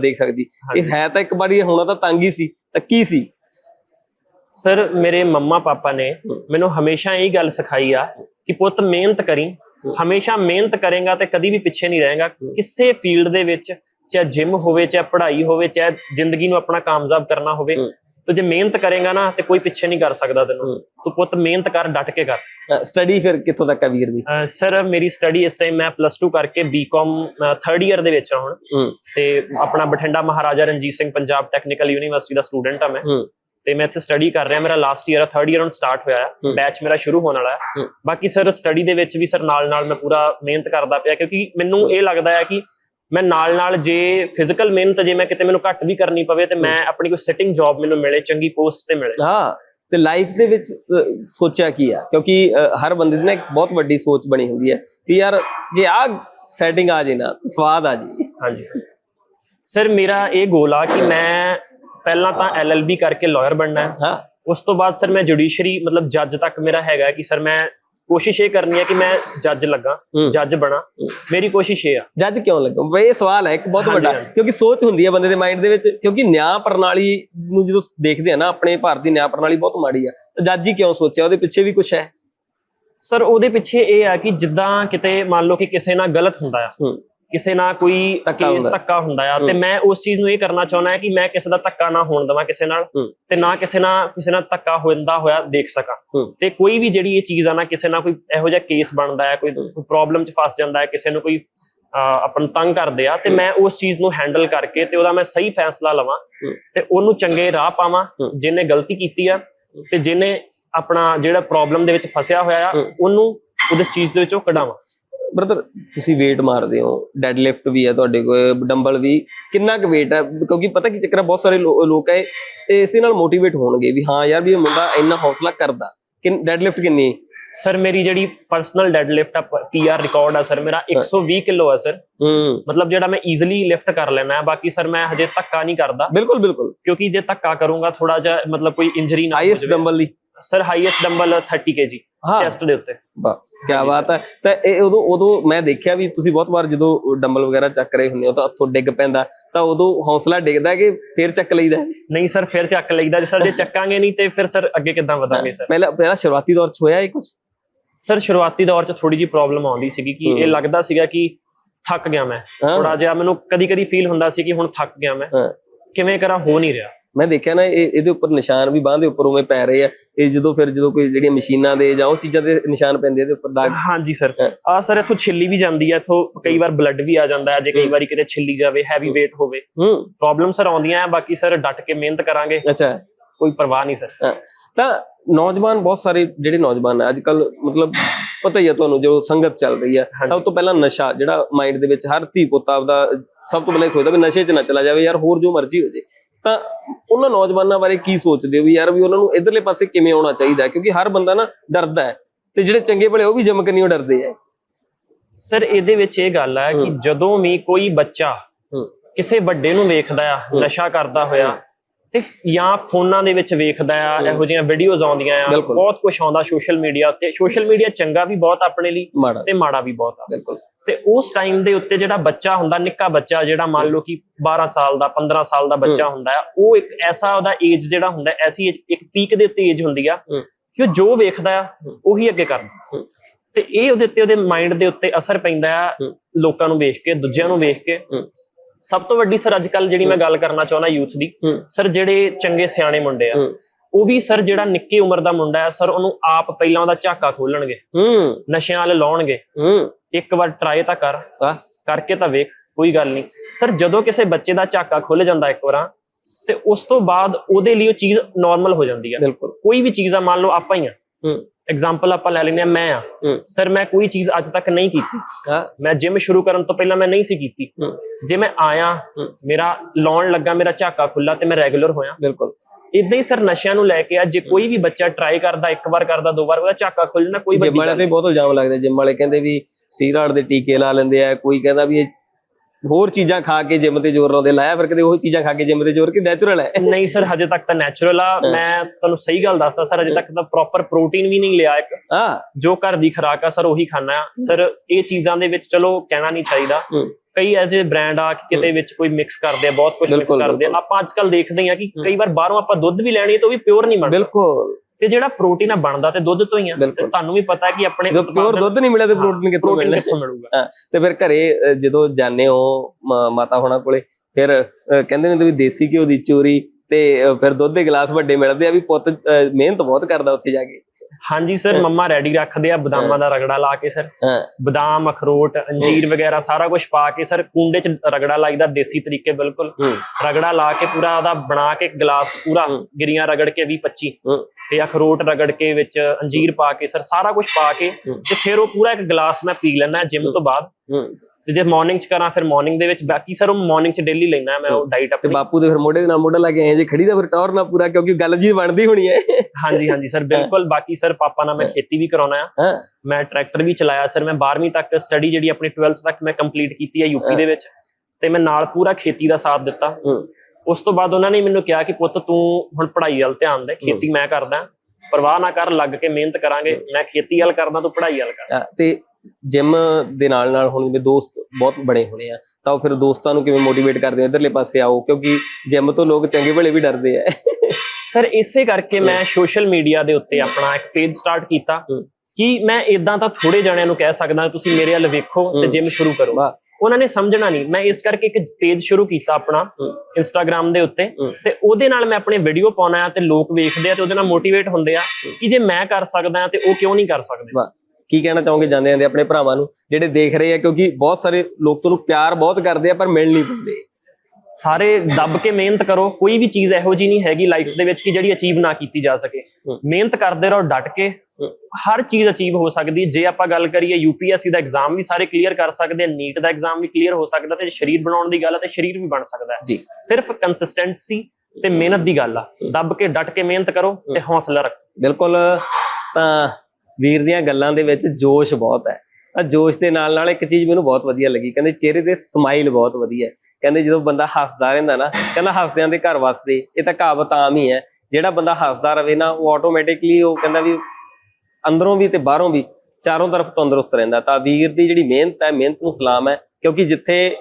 ਦੇਖ ਸਕਦੀ ਇਹ। ਹੈ ਤਾਂ ਇੱਕ ਵਾਰੀ ਹੋਣਾ ਤਾਂ ਤੰਗ ਹੀ ਸੀ ਤਾਂ ਕੀ ਸੀ
ਸਰ ਮੇਰੇ ਮੰਮਾ ਪਾਪਾ ਨੇ। ਮੈਨੂੰ ਹਮੇਸ਼ਾ ਇਹ ਗੱਲ ਸਿਖਾਈ ਆ ਕਿ ਪੁੱਤ ਮਿਹਨਤ ਕਰੀ ਹਮੇਸ਼ਾ ਮਿਹਨਤ ਕਰੇਗਾ ਤੇ ਕਦੀ ਵੀ ਪਿੱਛੇ ਨਹੀਂ ਰਹੇਗਾ। ਕਿਸੇ ਫੀਲਡ ਦੇ ਵਿੱਚ ਚਾਹੇ ਜਿਮ ਹੋਵੇ ਚਾਹੇ ਪੜ੍ਹਾਈ ਹੋਵੇ ਚਾਹੇ ਜ਼ਿੰਦਗੀ ਨੂੰ ਆਪਣਾ ਕਾਮਯਾਬ ਕਰਨਾ ਹੋਵੇ। ਤੂੰ ਜੇ ਮਿਹਨਤ ਕਰੇਗਾ ਨਾ ਤੇ ਕੋਈ ਪਿੱਛੇ ਨਹੀਂ ਕਰ ਸਕਦਾ ਤੈਨੂੰ। ਤੂੰ ਪੁੱਤ ਮਿਹਨਤ ਕਰ ਡਟ ਕੇ ਕਰ।
ਸਟੱਡੀ ਫਿਰ ਕਿੱਥੋਂ ਤੱਕ ਹੈ ਵੀਰ ਦੀ?
ਸਰ ਮੇਰੀ ਸਟੱਡੀ ਇਸ ਟਾਈਮ ਮੈਂ ਪਲੱਸ 2 ਕਰਕੇ ਬੀਕਾਮ 3rd ਇਅਰ ਦੇ ਵਿੱਚ ਹਾਂ ਹੁਣ। ਤੇ ਆਪਣਾ ਬਠਿੰਡਾ ਮਹਾਰਾਜਾ ਰਣਜੀਤ ਸਿੰਘ ਪੰਜਾਬ ਟੈਕਨੀਕਲ ਯੂਨੀਵਰਸਿਟੀ ਦਾ ਸਟੂਡੈਂਟ ਆ ਮੈਂ। ਤੇ ਮੈਂ ਇੱਥੇ ਸਟੱਡੀ ਕਰ ਰਿਹਾ ਮੇਰਾ ਲਾਸਟ ਈਅਰ ਆ 3rd ਇਅਰ ਹੁਣ ਸਟਾਰਟ ਹੋਇਆ ਹੈ। ਬੈਚ ਮੇਰਾ ਸ਼ੁਰੂ ਹੋਣ ਵਾਲਾ ਹੈ। ਬਾਕੀ ਸਰ ਸਟੱਡੀ ਦੇ ਵਿੱਚ ਵੀ ਸਰ ਨਾਲ ਨਾਲ ਮੈਂ ਪੂਰਾ ਮਿਹਨਤ ਕਰਦਾ ਪਿਆ ਕਿਉਂਕਿ ਮੈਨੂੰ ਇਹ ਲੱਗਦਾ ਹੈ ਕਿ ਮੈਂ ਨਾਲ ਨਾਲ ਜੇ ਫਿਜ਼ੀਕਲ ਮਿਹਨਤ ਜੇ ਮੈਂ ਕਿਤੇ ਮੈਨੂੰ ਘੱਟ ਵੀ ਕਰਨੀ ਪਵੇ ਤੇ ਮੈਂ ਆਪਣੀ ਕੋਈ ਸਿਟਿੰਗ ਜੌਬ ਮੈਨੂੰ ਮਿਲੇ ਚੰਗੀ ਪੋਸਟ ਤੇ ਮਿਲੇ।
ਹਾਂ ਤੇ ਲਾਈਫ ਦੇ ਵਿੱਚ ਸੋਚਿਆ ਕੀ ਆ? ਕਿਉਂਕਿ ਹਰ ਬੰਦੇ ਦੀ ਨਾ ਇੱਕ ਬਹੁਤ ਵੱਡੀ ਸੋਚ ਬਣੀ ਹੁੰਦੀ ਹੈ ਕਿ ਯਾਰ ਜੇ ਆ ਸੈਟਿੰਗ ਆ ਜੇ ਨਾ ਸਵਾਦ ਆ ਜੇ।
ਹਾਂਜੀ ਸਰ ਮੇਰਾ ਇਹ ਗੋਲ ਆ ਕਿ ਮੈਂ ਪਹਿਲਾਂ ਤਾਂ ਐਲਐਲਬੀ ਕਰਕੇ ਲਾਇਰ ਬਣਨਾ ਹੈ। ਉਸ ਤੋਂ ਬਾਅਦ ਸਰ ਮੈਂ ਜੁਡੀਸ਼ਰੀ ਮਤਲਬ ਜੱਜ ਤੱਕ ਮੇਰਾ ਹੈਗਾ ਕਿ ਸਰ ਮੈਂ ਕੋਸ਼ਿਸ਼ ਇਹ ਕਰਨੀ ਹੈ ਕਿ ਮੈਂ ਜੱਜ ਲੱਗਾ। ਜੱਜ ਬਣਾ। ਮੇਰੀ ਕੋਸ਼ਿਸ਼ ਇਹ ਆ।
ਜੱਜ ਕਿਉਂ ਲੱਗਾ? ਇਹ ਸਵਾਲ ਹੈ ਇੱਕ ਬਹੁਤ ਵੱਡਾ। ਕਿਉਂਕਿ ਸੋਚ ਹੁੰਦੀ ਹੈ ਬੰਦੇ ਦੇ ਮਾਈਂਡ ਦੇ ਵਿੱਚ ਕਿਉਂਕਿ ਨਿਆਂ ਪ੍ਰਣਾਲੀ ਨੂੰ ਜਦੋਂ ਦੇਖਦੇ ਆ ਨਾ ਆਪਣੇ ਭਾਰਤ ਦੀ ਨਿਆਂ ਪ੍ਰਣਾਲੀ ਬਹੁਤ ਮਾੜੀ ਆ। ਤਾਂ ਜੱਜ ਹੀ ਕਿਉਂ ਸੋਚਿਆ? ਉਹਦੇ ਪਿੱਛੇ ਵੀ ਕੁਝ ਹੈ?
ਸਰ ਉਹਦੇ ਪਿੱਛੇ ਇਹ ਆ ਕਿ ਜਿੱਦਾਂ ਕਿਤੇ ਮੰਨ ਲਓ ਕਿ ਕਿਸੇ ਨਾਲ ਗਲਤ ਹੁੰਦਾ ਆ ਕਿਸੇ ਨਾਲ ਕੋਈ
ਧੱਕਾ
ਕੇਸ
ਹੁੰਦਾ।
ਧੱਕਾ ਹੁੰਦਾ ਆ ਤੇ। ਮੈਂ ਉਸ ਚੀਜ਼ ਨੂੰ ਇਹ ਕਰਨਾ ਚਾਹੁੰਦਾ ਹਾਂ ਕਿ ਮੈਂ ਕਿਸੇ ਦਾ ਧੱਕਾ ਨਾ ਹੋਣ ਦੇਵਾਂ ਕਿਸੇ ਨਾਲ। ਤੇ ਨਾ ਕਿਸੇ ਨਾਲ ਕਿਸੇ ਨਾਲ ਧੱਕਾ ਹੁੰਦਾ ਹੋਇਆ ਦੇਖ ਸਕਾਂ ਤੇ ਕੋਈ ਵੀ ਜਿਹੜੀ ਇਹ ਚੀਜ਼ ਆ ਨਾ ਕਿਸੇ ਨਾਲ ਕੋਈ ਇਹੋ ਜਿਹਾ ਕੇਸ ਬਣਦਾ ਹੈ ਕੋਈ ਪ੍ਰੋਬਲਮ 'ਚ ਫਸ ਜਾਂਦਾ ਹੈ ਕਿਸੇ ਨੂੰ ਕੋਈ ਅਹ, ਆਪਾਂ ਨੂੰ ਤੰਗ ਕਰਦੇ ਆ ਤੇ। ਮੈਂ ਉਸ ਚੀਜ਼ ਨੂੰ ਹੈਂਡਲ ਕਰਕੇ ਤੇ ਉਹਦਾ ਮੈਂ ਸਹੀ ਫੈਸਲਾ ਲਵਾਂ। ਤੇ ਉਹਨੂੰ ਚੰਗੇ ਰਾਹ ਪਾਵਾਂ। ਜਿਹਨੇ ਗਲਤੀ ਕੀਤੀ ਆ ਤੇ ਜਿਹਨੇ ਆਪਣਾ ਜਿਹੜਾ ਪ੍ਰੋਬਲਮ ਦੇ ਵਿੱਚ ਫਸਿਆ ਹੋਇਆ ਆ। ਉਹਨੂੰ ਉਹਦੇ ਚੀਜ਼ ਦੇ ਵਿੱਚੋਂ ਕਢਾਵਾਂ
ਬ੍ਰਦਰ ਤੁਸੀਂ weight ਮਾਰਦੇ ਹੋ ਡੈਡ ਲਿਫਟ ਵੀ ਹੈ ਤੁਹਾਡੇ ਕੋਲ ਡੰਬਲ ਵੀ ਕਿੰਨਾ ਕੁ weight ਹੈ? ਕਿਉਂਕਿ ਪਤਾ ਕੀ ਚੱਕਰ ਹੈ ਬਹੁਤ ਸਾਰੇ ਲੋਕ ਹੈ ਇਸੇ ਨਾਲ ਮੋਟੀਵੇਟ ਹੋਣਗੇ ਵੀ ਹਾਂ ਯਾਰ ਵੀ ਇਹ ਮੁੰਡਾ ਇੰਨਾ ਹੌਸਲਾ ਕਰਦਾ। ਕਿ ਡੈਡ ਲਿਫਟ ਕਿੰਨੀ
ਸਰ ਮੇਰੀ ਜਿਹੜੀ ਪਰਸਨਲ ਡੈਡ ਲਿਫਟ ਆ ਪੀਆਰ ਰਿਕਾਰਡ ਆ ਸਰ ਮੇਰਾ 120 ਕਿਲੋ ਆ ਸਰ
ਹੂੰ।
ਮਤਲਬ ਜਿਹੜਾ ਮੈਂ ਈਜ਼ੀਲੀ ਲਿਫਟ ਕਰ ਲੈਣਾ ਬਾਕੀ ਸਰ ਮੈਂ ਹਜੇ ਧੱਕਾ ਨਹੀਂ ਕਰਦਾ।
ਬਿਲਕੁਲ ਬਿਲਕੁਲ।
ਕਿਉਂਕਿ ਜੇ ਧੱਕਾ ਕਰੂੰਗਾ ਥੋੜਾ ਜਿਹਾ ਮਤਲਬ ਕੋਈ ਇੰਜਰੀ ਨਾ ਹੋ
ਹਾਈਐਸਟ
ਜਾਵੇ।
ਡੰਬਲ ਦੀ।
Sir highest dumbbell 30 KG chest ਦੇ ਉੱਤੇ।
ਵਾਹ ਕੀ ਬਾਤ ਹੈ। ਤਾਂ ਇਹ ਉਦੋਂ ਉਦੋਂ ਮੈਂ ਦੇਖਿਆ ਵੀ ਤੁਸੀਂ ਬਹੁਤ ਵਾਰ ਜਦੋਂ ਡੰਬਲ ਵਗੈਰਾ ਚੱਕ ਰਹੇ ਹੁੰਦੇ ਹੋ ਤਾਂ ਹੱਥੋਂ ਡਿੱਗ ਪੈਂਦਾ ਤਾਂ ਉਦੋਂ ਹੌਸਲਾ ਡਿੱਗਦਾ ਕਿ ਫੇਰ ਚੱਕ ਲਈਦਾ?
ਨਹੀਂ ਸਰ ਫਿਰ ਚੱਕ ਲਈਦਾ। ਜੇ ਸਰ ਜੇ ਚੱਕਾਂਗੇ ਨਹੀਂ ਤੇ ਫਿਰ ਸਰ ਅੱਗੇ ਕਿੱਦਾਂ ਵਧਾਂਗੇ ਸਰ
ਪਹਿਲਾਂ ਪਹਿਲਾਂ ਸ਼ੁਰੂਆਤੀ ਦੌਰ 'ਚ ਹੋਇਆ ਇਹ ਕੁਝ
ਸਰ ਸ਼ੁਰੂਆਤੀ ਦੌਰ 'ਚ ਥੋੜੀ ਜੀ ਪ੍ਰੋਬਲਮ ਆਉਂਦੀ ਸੀਗੀ ਕਿ ਇਹ। ਲੱਗਦਾ ਸੀਗਾ ਕਿ ਥੱਕ ਗਿਆ ਮੈਂ। ਥੋੜਾ ਜਿਹਾ ਮੈਨੂੰ ਕਦੀ ਕਦੀ ਫੀਲ ਹੁੰਦਾ ਸੀ ਕਿ ਹੁਣ ਥੱਕ ਗਿਆ ਮੈਂ। ਕਿਵੇਂ ਕਰਾਂ ਹੋ ਨਹੀਂ ਰਿਹਾ।
ਮੈਂ ਦੇਖਿਆ ਨਾ ਇਹ ਇਹਦੇ ਉੱਪਰ ਨਿਸ਼ਾਨ ਵੀ ਬਾਂਹ ਦੇ ਉੱਪਰ ਉਵੇਂ ਪੈ ਰਹੇ ਆ ਇਹ ਜਦੋਂ ਫਿਰ ਜਦੋਂ ਕੋਈ ਜਿਹੜੀਆਂ ਮਸ਼ੀਨਾਂ ਦੇ ਜਾਂ ਉਹ ਚੀਜ਼ਾਂ ਦੇ ਨਿਸ਼ਾਨ ਪੈਂਦੇ ਇਹਦੇ ਉੱਪਰ ਦਾਗ
ਹਾਂਜੀ ਸਰ। ਆ ਸਰ ਇੱਥੋਂ ਛਿੱਲੀ ਵੀ ਜਾਂਦੀ ਹੈ ਇੱਥੋਂ ਕਈ ਵਾਰ ਬਲੱਡ ਵੀ ਆ ਜਾਂਦਾ ਹੈ ਜੇ ਕਈ। ਵਾਰੀ ਕਿਤੇ ਛਿੱਲੀ ਜਾਵੇ ਹੈਵੀ weight ਹੋਵੇ
ਹੂੰ
ਪ੍ਰੋਬਲਮ ਸਰ ਆਉਂਦੀਆਂ ਆ ਬਾਕੀ ਸਰ ਡਟ ਕੇ ਮਿਹਨਤ ਕਰਾਂਗੇ
ਅੱਛਾ
ਕੋਈ ਪਰਵਾਹ ਨਹੀਂ ਸਰ।
ਤਾਂ ਨੌਜਵਾਨ ਬਹੁਤ ਸਾਰੇ ਜਿਹੜੇ ਨੌਜਵਾਨ ਆ ਅੱਜ ਕੱਲ ਮਤਲਬ ਪਤਾ ਹੀ ਆ ਤੁਹਾਨੂੰ ਜੋ ਸੰਗਤ ਚੱਲ ਰਹੀ
ਹਾਂਜੀ।
ਸਭ ਤੋਂ ਪਹਿਲਾਂ ਨਸ਼ਾ ਜਿਹੜਾ ਮਾਈਂਡ ਦੇ ਵਿੱਚ ਹਰ ਧੀ ਪੁੱਤ ਆਪਦਾ ਸਭ ਤੋਂ ਪਹਿਲਾਂ ਸੋਚਦਾ ਵੀ ਨਸ਼ੇ 'ਚ ਨਾ ਚਲਾ ਜਾਵੇ ਯਾਰ ਹੋਰ ਜੋ ਮਰਜ਼ੀ ਹੋ ਜੇ ਤਾਂ ਉਹਨਾਂ ਨੌਜਵਾਨਾਂ ਬਾਰੇ ਕੀ ਸੋਚਦੇ ਹੋ ਵੀ ਯਾਰ ਵੀ ਉਹਨਾਂ ਨੂੰ ਇਧਰਲੇ ਪਾਸੇ ਕਿਵੇਂ ਆਉਣਾ ਚਾਹੀਦਾ? ਕਿਉਂਕਿ ਹਰ ਬੰਦਾ ਨਾ ਡਰਦਾ ਹੈ ਤੇ ਜਿਹੜੇ ਚੰਗੇ ਭਲੇ ਉਹ ਵੀ ਜਿਮ ਕਰਨੀ ਡਰਦੇ ਆ
ਸਰ ਇਹਦੇ ਵਿੱਚ ਇਹ ਗੱਲ ਹੈ ਕਿ। ਜਦੋਂ ਵੀ ਕੋਈ ਬੱਚਾ ਕਿਸੇ ਵੱਡੇ ਨੂੰ ਵੇਖਦਾ ਆ। ਨਸ਼ਾ ਕਰਦਾ ਹੋਇਆ ਤੇ ਜਾਂ ਫੋਨਾਂ ਦੇ ਵਿੱਚ ਵੇਖਦਾ ਆ। ਇਹੋ ਜਿਹੀਆਂ ਵੀਡੀਓਜ਼ ਆਉਂਦੀਆਂ ਆ। ਬਹੁਤ ਕੁਝ ਆਉਂਦਾ ਸੋਸ਼ਲ ਮੀਡੀਆ ਉੱਤੇ ਸੋਸ਼ਲ ਮੀਡੀਆ ਚੰਗਾ ਵੀ ਬਹੁਤ ਆਪਣੇ ਲਈ ਤੇ ਮਾੜਾ ਵੀ ਬਹੁਤ ਆ
ਬਿਲਕੁਲ
ਤੇ ਉਸ ਟਾਈਮ ਦੇ ਉੱਤੇ ਜਿਹੜਾ ਬੱਚਾ ਹੁੰਦਾ ਨਿੱਕਾ ਬੱਚਾ ਜਿਹੜਾ ਮੰਨ ਲਓ ਕਿ 12 ਸਾਲ ਦਾ 15 ਸਾਲ ਦਾ ਬੱਚਾ ਹੁੰਦਾ ਆ ਉਹ ਇੱਕ ਐਸਾ ਉਹਦਾ ਏਜ ਜਿਹੜਾ ਹੁੰਦਾ ਐਸੀ ਇੱਕ ਪੀਕ ਦੇ ਉੱਤੇ ਏਜ ਹੁੰਦੀ ਆ। ਕਿ ਉਹ ਜੋ ਵੇਖਦਾ ਆ। ਉਹੀ ਅੱਗੇ ਕਰਦਾ। ਤੇ ਇਹ ਉਹਦੇ ਉੱਤੇ ਉਹਦੇ ਮਾਈਂਡ ਦੇ ਉੱਤੇ ਅਸਰ ਪੈਂਦਾ ਆ। ਲੋਕਾਂ ਨੂੰ ਵੇਖ ਕੇ ਦੂਜਿਆਂ ਨੂੰ ਵੇਖ ਕੇ। ਸਭ ਤੋਂ ਵੱਡੀ ਸਰ ਅੱਜ ਕੱਲ ਜਿਹੜੀ ਮੈਂ ਗੱਲ ਕਰਨਾ ਚਾਹੁੰਦਾ ਯੂਥ ਦੀ ਸਰ ਜਿਹੜੇ ਚੰਗੇ ਸਿਆਣੇ ਮੁੰਡੇ ਆ ਉਹ ਵੀ ਸਰ ਜਿਹੜਾ ਨਿੱਕੀ ਉਮਰ ਦਾ ਮੁੰਡਾ ਹੈ ਸਰ ਉਹਨੂੰ ਆਪ ਪਹਿਲਾਂ ਉਹਦਾ ਝਾਕਾ ਖੋਲਣਗੇ।
ਹੂੰ।
ਨਸ਼ਿਆਂ ਵਾਲੇ ਲਾਉਣਗੇ।
ਹੂੰ।
ਇੱਕ ਵਾਰ ਟਰਾਈ ਤਾਂ ਕਰ।
ਵਾਹ
ਕਰਕੇ ਤਾਂ ਵੇਖ ਕੋਈ ਗੱਲ ਨਹੀਂ। ਸਰ ਜਦੋਂ ਕਿਸੇ ਬੱਚੇ ਦਾ ਝਾਕਾ ਖੁੱਲ ਜਾਂਦਾ ਇੱਕ ਵਾਰਾਂ ਤੇ ਉਸ ਤੋਂ ਬਾਅਦ ਉਹਦੇ ਲਈ ਉਹ ਚੀਜ਼ ਨਾਰਮਲ ਹੋ ਜਾਂਦੀ ਹੈ
ਬਿਲਕੁਲ।
ਕੋਈ ਵੀ ਚੀਜ਼ ਆ ਮੰਨ ਲਓ ਆਪਾਂ ਹੀ ਆ।
ਹੂੰ।
ਐਗਜ਼ਾਮਪਲ ਆਪਾਂ ਲੈ ਲੈਂਦੇ ਆ ਮੈਂ ਆ। ਸਰ ਮੈਂ ਕੋਈ ਚੀਜ਼ ਅੱਜ ਤੱਕ ਨਹੀਂ ਕੀਤੀ। ਮੈਂ ਜਿਮ ਸ਼ੁਰੂ ਕਰਨ ਤੋਂ ਪਹਿਲਾਂ ਮੈਂ ਨਹੀਂ ਸੀ ਕੀਤੀ। ਜੇ ਮੈਂ ਆਇਆ। ਮੇਰਾ ਲਾਉਣ ਲੱਗਾ ਮੇਰਾ ਝਾਕਾ ਖੁੱਲਾ ਤੇ ਮੈਂ ਰੈਗੂਲਰ ਹੋਇਆ।
ਬਿਲਕੁਲ।
ਇਦਾਂ ਹੀ ਸਰ ਨਸ਼ਿਆਂ ਨੂੰ ਲੈ ਕੇ ਆ ਜੇ ਕੋਈ ਵੀ ਬੱਚਾ ਟਰਾਈ ਕਰਦਾ ਇੱਕ ਵਾਰ ਕਰਦਾ ਦੋ ਵਾਰ ਉਹਦਾ ਝਾਕਾ ਖੁੱਲ ਜਾਣਾ ਕੋਈ
ਜਿਮ
ਵੱਡੀ
ਵਾਲੇ
ਗੱਲ
ਤੇ ਬਹੁਤ ਇਲਜ਼ਾਮ ਲੱਗਦੇ ਜਿਮ ਵਾਲੇ ਕਹਿੰਦੇ ਵੀ ਸਟੀਰਾਇਡ ਦੇ ਟੀਕੇ ਲਾ ਲੈਂਦੇ ਆ ਕੋਈ ਕਹਿੰਦਾ ਵੀ ਇਹ ਹੋਰ ਚੀਜ਼ਾਂ ਖਾ ਕੇ ਜਿਮ ਤੇ ਜ਼ੋਰ ਲਾਉਂਦੇ ਲਾਇਆ ਫਿਰ ਕਦੇ ਉਹ ਚੀਜ਼ਾਂ ਖਾ ਕੇ ਜਿਮ ਤੇ ਜ਼ੋਰ ਕਿ ਨੈਚੁਰਲ ਹੈ?
ਨਹੀਂ ਸਰ ਹਜੇ ਤੱਕ ਤਾਂ ਨੈਚੁਰਲ ਆ। ਮੈਂ ਤੁਹਾਨੂੰ ਸਹੀ ਗੱਲ ਦੱਸਦਾ ਸਰ ਹਜੇ ਤੱਕ ਤਾਂ ਪ੍ਰੋਪਰ ਪ੍ਰੋਟੀਨ ਵੀ ਨਹੀਂ ਲਿਆ ਇੱਕ।
ਹਾਂ।
ਜੋ ਘਰ ਦੀ ਖੁਰਾਕ ਆ ਸਰ ਉਹੀ ਖਾਣਾ ਆ। ਸਰ ਇਹ ਚੀਜ਼ਾਂ ਦੇ ਵਿੱਚ ਚਲੋ ਕਹਿਣਾ ਨਹੀਂ ਚਾਹੀਦਾ। ਕਈ ਐਜੇ ਬ੍ਰਾਂਡ ਆ ਕਿ ਕਿਤੇ ਵਿੱਚ ਕੋਈ ਮਿਕਸ ਕਰਦੇ ਆ ਬਹੁਤ ਕੁਝ ਮਿਕਸ ਕਰਦੇ ਆ। ਆਪਾਂ ਅੱਜ ਕੱਲ ਦੇਖਦੇ ਆ ਕਿ। ਕਈ ਵਾਰ ਬਾਹਰੋਂ ਆਪਾਂ ਦੁੱਧ ਵੀ ਲੈਣੀ ਤਾਂ ਉਹ ਵੀ ਪਿਓਰ ਨਹੀਂ ਬਣਦਾ।
ਬਿਲਕੁਲ।
ਤੇ ਜਿਹੜਾ ਪ੍ਰੋਟੀਨ ਆ ਬਣਦਾ ਤੇ ਦੁੱਧ ਤੋਂ ਹੀ ਆ। ਤੁਹਾਨੂੰ ਵੀ ਪਤਾ ਹੈ ਕਿ ਆਪਣੇ
ਜਦੋਂ ਪਿਓਰ ਦੁੱਧ ਨਹੀਂ ਮਿਲਿਆ ਤੇ ਪ੍ਰੋਟੀਨ ਕਿੱਥੋਂ ਮਿਲਣਾ? ਤੇ ਫਿਰ ਘਰੇ ਜਦੋਂ ਜਾਂਦੇ ਹੋ ਮਾਤਾ ਹੋਣਾ ਕੋਲੇ ਫਿਰ ਕਹਿੰਦੇ ਨੇ ਵੀ ਦੇਸੀ ਘਿਓ ਦੀ ਚੋਰੀ ਤੇ ਫਿਰ ਦੁੱਧ ਦੇ ਗਲਾਸ ਵੱਡੇ ਮਿਲਦੇ ਆ ਵੀ ਪੁੱਤ ਮਿਹਨਤ ਬਹੁਤ ਕਰਦਾ ਉੱਥੇ ਜਾ ਕੇ।
ਹਾਂਜੀ ਸਰ ਮੰਮਾ ਰੈਡੀ ਰੱਖਦੇ ਆ ਬਦਾਮਾਂ ਦਾ ਰਗੜਾ ਲਾ ਕੇ ਸਰ।
ਹਾਂ।
ਬਦਾਮ ਅਖਰੋਟ ਅੰਜੀਰ ਵਗੈਰਾ ਸਾਰਾ ਕੁਝ ਪਾ ਕੇ ਸਰ ਕੁੰਡੇ 'ਚ ਰਗੜਾ ਲਾਈਦਾ ਦੇਸੀ ਤਰੀਕੇ ਬਿਲਕੁਲ। ਰਗੜਾ ਲਾ ਕੇ ਪੂਰਾ ਉਹਦਾ ਬਣਾ ਕੇ ਗਲਾਸ ਪੂਰਾ। ਗਿਰੀਆਂ ਰਗੜ ਕੇ 20 25
ਹੂੰ।
ਤੇ ਅਖਰੋਟ ਰਗੜ ਕੇ ਵਿੱਚ ਅੰਜੀਰ ਪਾ ਕੇ ਸਰ ਸਾਰਾ ਕੁਝ ਪਾ ਕੇ। ਤੇ ਫਿਰ ਉਹ ਪੂਰਾ ਇੱਕ ਗਲਾਸ ਮੈਂ ਪੀ ਲੈਣਾ ਜਿਮ ਤੋਂ ਬਾਅਦ। ਤੇ ਜੇ ਮਾਰਨਿੰਗ ਚ ਕਰਾਂ ਫਿਰ ਮਾਰਨਿੰਗ ਦੇ ਵਿੱਚ ਬਾਕੀ ਸਰ ਉਹ ਮਾਰਨਿੰਗ ਚ ਡੇਲੀ ਲੈਣਾ ਮੈਂ ਉਹ ਡਾਈਟ
ਤੇ
ਆਪਣੀ।
ਬਾਪੂ ਦੇ ਫਿਰ ਮੋਢੇ ਦੇ ਨਾਲ ਮੋਢਾ ਲਾ ਕੇ ਐਂ ਜੇ ਖੜੀ ਦਾ ਫਿਰ ਟੌਰ ਨਾ ਪੂਰਾ ਕਿਉਂਕਿ ਗੱਲ ਜੀ ਬਣਦੀ ਹੋਣੀ ਹੈ।
ਹਾਂਜੀ ਹਾਂਜੀ ਸਰ ਬਿਲਕੁਲ। ਬਾਕੀ ਸਰ ਪਾਪਾ ਨਾਲ ਮੈਂ ਖੇਤੀ ਵੀ ਕਰਾਉਣਾ ਆ। ਮੈਂ ਟਰੈਕਟਰ ਵੀ ਚਲਾਇਆ ਸਰ ਮੈਂ 12ਵੀਂ ਤੱਕ ਸਟੱਡੀ ਜਿਹੜੀ ਆਪਣੀ 12th ਤੱਕ ਮੈਂ ਕੰਪਲੀਟ ਕੀਤੀ ਹੈ। ਯੂਪੀ ਦੇ ਵਿੱਚ। ਤੇ ਮੈਂ ਨਾਲ ਪੂਰਾ ਖੇਤੀ ਦਾ ਸਾਥ ਦਿੱਤਾ। ਉਸ ਤੋਂ ਬਾਅਦ ਉਹਨਾਂ ਨੇ ਮੈਨੂੰ ਕਿਹਾ ਕਿ ਪੁੱਤ ਤੂੰ ਹੁਣ ਪੜ੍ਹਾਈ ਵੱਲ ਧਿਆਨ ਦੇ ਖੇਤੀ ਮੈਂ ਕਰਦਾ। ਪਰਵਾਹ ਨਾ ਕਰ ਲੱਗ ਕੇ ਮਿਹਨਤ ਕਰਾਂਗੇ। ਮੈਂ ਖੇਤੀ ਵੱਲ ਕਰਦਾ ਤੂੰ ਪੜ੍ਹਾਈ ਵੱਲ ਕਰ।
ਤੇ ਜਿਮ ਦੇ ਨਾਲ ਨਾਲ ਹੁਣ ਜਿਵੇਂ ਦੋਸਤ ਬਹੁਤ ਬਣੇ ਹੋਣੇ ਆ ਤਾਂ ਉਹ ਫਿਰ ਦੋਸਤਾਂ ਨੂੰ ਕਿਵੇਂ ਮੋਟੀਵੇਟ ਕਰਦੇ ਹੋ ਇਧਰਲੇ ਪਾਸੇ ਆਓ ਕਿਉਂਕਿ ਜਿਮ ਤੋਂ ਲੋਕ ਚੰਗੇ ਭਲੇ ਵੀ ਡਰਦੇ ਆ।
ਸਰ ਇਸੇ ਕਰਕੇ ਮੈਂ ਸੋਸ਼ਲ ਮੀਡੀਆ ਦੇ ਉੱਤੇ ਆਪਣਾ ਇੱਕ ਪੇਜ ਸਟਾਰਟ ਕੀਤਾ। ਕਿ ਮੈਂ ਇਦਾਂ ਤਾਂ ਥੋੜੇ ਜਣਿਆਂ ਨੂੰ ਕਹਿ ਸਕਦਾ ਤੁਸੀਂ ਮੇਰੇ ਵੱਲ ਵੇਖੋ ਤੇ। ਜਿਮ ਸ਼ੁਰੂ ਕਰੋ। ਉਹਨਾਂ ਨੇ ਸਮਝਣਾ ਨਹੀਂ। ਮੈਂ ਇਸ ਕਰਕੇ ਇੱਕ ਪੇਜ ਸ਼ੁਰੂ ਕੀਤਾ ਆਪਣਾ। ਇੰਸਟਾਗ੍ਰam ਦੇ ਉੱਤੇ। ਤੇ ਉਹਦੇ ਨਾਲ ਮੈਂ ਆਪਣੇ ਵੀਡੀਓ ਪਾਉਣਾ ਆ ਤੇ ਲੋਕ ਵੇਖਦੇ ਆ ਤੇ ਉਹਦੇ ਨਾਲ ਮੋਟੀਵੇਟ ਹੁੰਦੇ ਆ ਕਿ ਜੇ ਮੈਂ ਕਰ ਸਕਦਾ ਆ ਤੇ ਉਹ ਕਿਉਂ ਨਹੀਂ ਕਰ ਸਕਦੇ।
ਕੀ ਕਹਿਣਾ ਚਾਹੋਗੇ ਜਾਂਦੇ ਜਾਂਦੇ ਆਪਣੇ ਭਰਾਵਾਂ ਨੂੰ ਜਿਹੜੇ ਦੇਖ ਰਹੇ ਆ ਕਿਉਂਕਿ ਬਹੁਤ ਸਾਰੇ ਲੋਕ ਤੁਹਾਨੂੰ ਪਿਆਰ ਬਹੁਤ ਕਰਦੇ ਆ ਪਰ ਮਿਲ ਨਹੀਂ ਪਾਉਂਦੇ।
ਸਾਰੇ ਦੱਬ ਕੇ ਮਿਹਨਤ ਕਰੋ ਕੋਈ ਵੀ ਚੀਜ਼ ਇਹੋ ਜੀ ਨਹੀਂ ਹੈਗੀ ਲਾਈਫ ਦੇ ਵਿੱਚ ਕਿ ਜਿਹੜੀ ਅਚੀਵ ਨਾ ਕੀਤੀ ਜਾ ਸਕੇ। ਮਿਹਨਤ ਕਰਦੇ ਰਹੋ ਡਟ ਕੇ। ਹਰ ਚੀਜ਼ ਅਚੀਵ ਹੋ ਸਕਦੀ। ਜੇ ਆਪਾਂ ਗੱਲ ਕਰੀਏ ਯੂਪੀਐਸਸੀ ਦਾ ਐਗਜ਼ਾਮ ਵੀ ਸਾਰੇ ਕਲੀਅਰ ਕਰ ਸਕਦੇ ਆ ਨੀਟ ਦਾ ਐਗਜ਼ਾਮ ਵੀ ਕਲੀਅਰ ਹੋ ਸਕਦਾ ਤੇ ਸਰੀਰ ਬਣਾਉਣ ਦੀ ਗੱਲ ਹੈ ਤੇ ਸਰੀਰ ਵੀ ਬਣ ਸਕਦਾ ਹੈ। ਸਿਰਫ ਕੰਸਿਸਟੈਂਸੀ ਤੇ ਮਿਹਨਤ ਦੀ ਗੱਲ ਆ। ਦੱਬ ਕੇ ਡਟ ਕੇ ਮਿਹਨਤ ਕਰੋ ਤੇ ਹੌਸਲਾ ਰੱਖੋ।
ਬਿਲਕੁਲ ਤਾਂ ਵੀਰ ਦੀਆਂ ਗੱਲਾਂ ਦੇ ਵਿੱਚ ਜੋਸ਼ ਬਹੁਤ ਹੈ। ਤਾਂ ਜੋਸ਼ ਦੇ ਨਾਲ ਨਾਲ ਇੱਕ ਚੀਜ਼ ਮੈਨੂੰ ਬਹੁਤ ਵਧੀਆ ਲੱਗੀ। ਕਹਿੰਦੇ ਚਿਹਰੇ ਤੇ ਸਮਾਈਲ ਬਹੁਤ ਵਧੀਆ ਕਹਿੰਦੇ ਜਦੋਂ ਬੰਦਾ ਹੱਸਦਾ ਰਹਿੰਦਾ ਨਾ, ਕਹਿੰਦਾ ਹੱਸਦਿਆਂ ਦੇ ਘਰ ਵਸਦੇ, ਇਹ ਤਾਂ ਕਹਾਵਤ ਆਮ ਹੀ ਹੈ। ਜਿਹੜਾ ਬੰਦਾ ਹੱਸਦਾ ਰਵੇ ਨਾ, ਉਹ ਆਟੋਮੈਟਿਕਲੀ ਉਹ ਕਹਿੰਦਾ ਵੀ ਅੰਦਰੋਂ ਵੀ ਤੇ ਬਾਹਰੋਂ ਵੀ ਚਾਰੋਂ ਤਰਫ ਤੰਦਰੁਸਤ ਰਹਿੰਦਾ। ਤਾਂ ਵੀਰ ਦੀ ਜਿਹੜੀ ਮਿਹਨਤ ਹੈ, ਮਿਹਨਤ ਨੂੰ ਸਲਾਮ ਹੈ, ਕਿਉਂਕਿ ਜਿੱਥੇ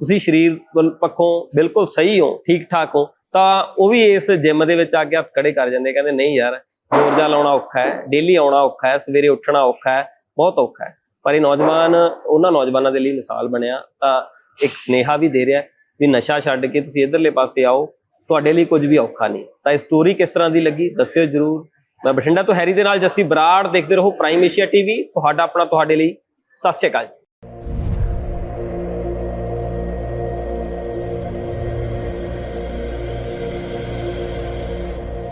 ਤੁਸੀਂ ਸਰੀਰ ਵੱਲ ਪੱਖੋਂ ਬਿਲਕੁਲ ਸਹੀ ਹੋ ਠੀਕ ਠਾਕ ਹੋ, ਤਾਂ ਉਹ ਵੀ ਇਸ ਜਿਮ ਦੇ ਵਿੱਚ ਆ ਕੇ ਹੱਥ ਖੜੇ ਕਰ ਜਾਂਦੇ ਕਹਿੰਦੇ ਨਹੀਂ ਯਾਰ ਊਰਜਾ ਲਾਉਣਾ ਔਖਾ ਹੈ, ਡੇਲੀ ਆਉਣਾ ਔਖਾ ਹੈ, ਸਵੇਰੇ ਉੱਠਣਾ ਔਖਾ ਹੈ, ਬਹੁਤ ਔਖਾ ਹੈ। ਪਰ ਇਹ ਨੌਜਵਾਨ, ਉਹਨਾਂ ਨੌਜਵਾਨਾਂ ਦੇ ਲਈ ਮਿਸਾਲ ਬਣਿਆ ਤਾਂ ਇੱਕ ਸਨੇਹਾ ਵੀ ਦੇ ਰਿਹਾ ਵੀ ਨਸ਼ਾ ਛੱਡ ਕੇ ਤੁਸੀਂ ਇਧਰਲੇ ਪਾਸੇ ਆਓ, ਤੁਹਾਡੇ ਲਈ ਕੁਝ ਵੀ ਔਖਾ ਨਹੀਂ। ਤਾਂ ਇਹ ਸਟੋਰੀ ਕਿਸ ਤਰ੍ਹਾਂ ਦੀ ਲੱਗੀ, ਦੱਸਿਓ ਜਰੂਰ। ਮੈਂ ਬਠਿੰਡਾ ਤੋਂ ਹੈਰੀ ਦੇ ਨਾਲ ਜੱਸੀ ਬਰਾੜ ਦੇਖਦੇ ਰਹੋ ਪ੍ਰਾਈਮ ਏਸ਼ੀਆ ਟੀਵੀ ਤੁਹਾਡਾ ਆਪਣਾ ਤੁਹਾਡੇ ਲਈ। ਸਤਿ ਸ਼੍ਰੀ ਅਕਾਲ